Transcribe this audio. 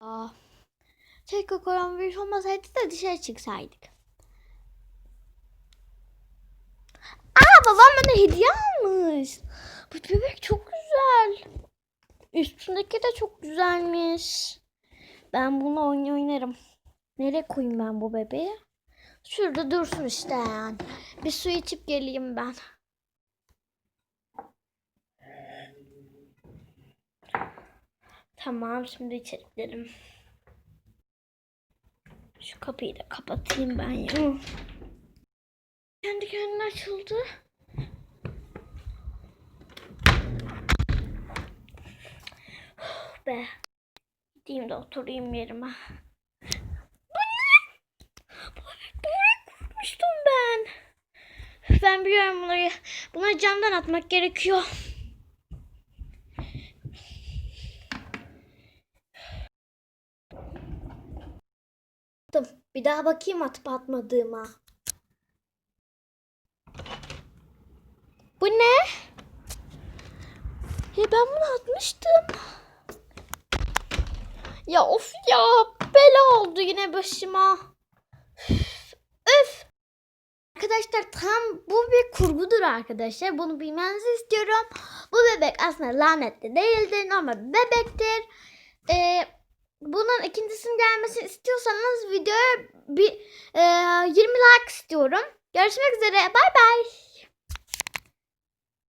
Aa, keşke koronavirüs olmasaydı da dışarı çıksaydık. Aa babam bana hediye almış. Bu bebek çok güzel. Üstündeki de çok güzelmiş. Ben bunu oyun oynarım. Nereye koyayım ben bu bebeği? Şurada dursun işte yani. Bir su içip geleyim ben. Tamam şimdi içeri gidelim. Şu kapıyı da kapatayım ben ya. Kendi kendine açıldı. Oh be. Gideyim de oturayım yerime. Bu ne? Bu börek kurmuştum ben. Ben biliyorum bunları. Bunları camdan atmak gerekiyor. Attım. Bir daha bakayım atıp atmadığıma. Bu ne? Ya ben bunu atmıştım. Ya of ya bela oldu yine başıma. Üf. Arkadaşlar tam bu bir kurgudur arkadaşlar. Bunu bilmenizi istiyorum. Bu bebek aslında lanetli değildir. Normal bebektir. Ee, bunun ikincisinin gelmesini istiyorsanız videoya bir e, 20 like istiyorum. Görüşmek üzere. Bay bay.